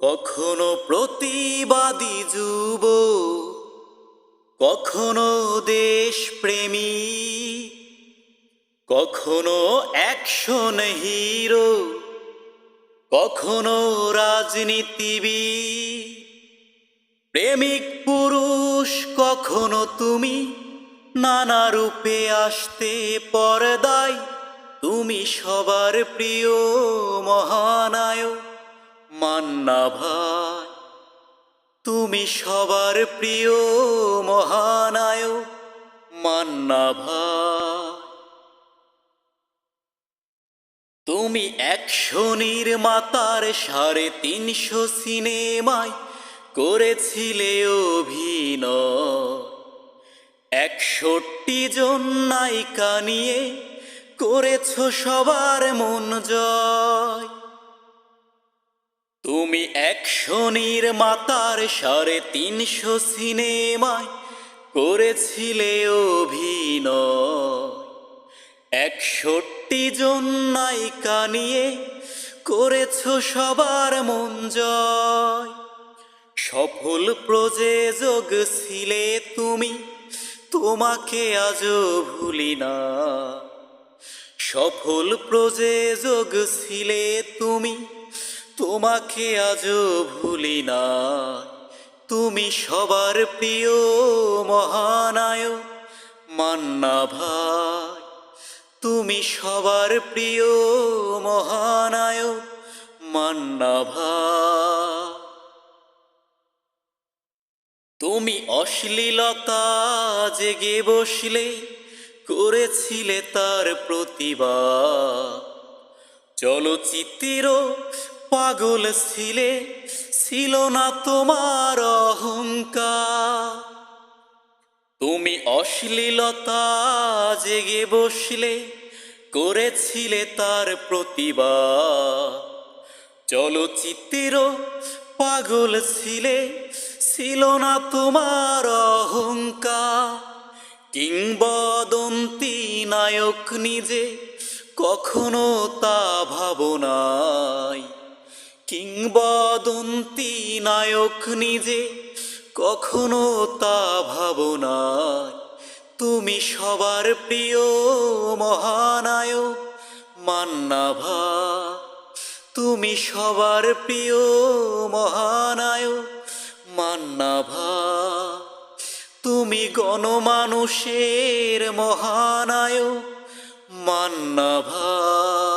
কখনো প্রতিবাদী যুব, কখনো দেশপ্রেমী, কখনো অ্যাকশন হিরো, কখনো রাজনীতিবিদ, প্রেমিক পুরুষ কখনো তুমি নানা রূপে আসতে পর্দায়, তুমি সবার প্রিয় মহানায়ক। মান্না ভাই, তুমি সবার প্রিয় মহানায়ক মান্না ভাই। তুমি একশো নির্মাতার সাড়ে তিনশো সিনেমায় করেছিলে অভিনয়। একষট্টি জন নায়িকা নিয়ে করেছ সবার মন জয়। তুমি একশো নির্মাতার সাড়ে তিনশো সিনেমায় করেছিলে অভিনয়। একষট্টি জন নায়িকা নিয়ে করেছ সবার মন জয়। সফল প্রযোজক ছিলে তুমি, তোমাকে আজও ভুলি না। সফল প্রযোজক ছিলে তুমি তোমাকে আজও ভুলি না তুমি সবার প্রিয় মহানায়ক, মান্না ভাই। তুমি সবার প্রিয় মহানায়ক, মান্না তুমি অশ্লীলতা জেগে বসলে, করেছিলে তার প্রতিবাদ। চলচ্চিত্র পাগল ছিলে, ছিল না তোমার অহংকার। তুমি অশ্লীলতা জেগে বসলে, করেছিলে তার প্রতিবাদ। চলচ্চিত্র পাগল ছিলে, ছিল না তোমার অহংকার। কিংবদন্তি নায়ক নিজে কখনো তা ভাবনাই কিংবদন্তি নায়ক নিজে, কখনো তা ভাবনাই তুমি সবার প্রিয় মহানায়ক মান্না ভাই তুমি সবার প্রিয় মহানায়ক মান্না ভাই তুমি গণমানুষের মহানায়ক মান্না ভাই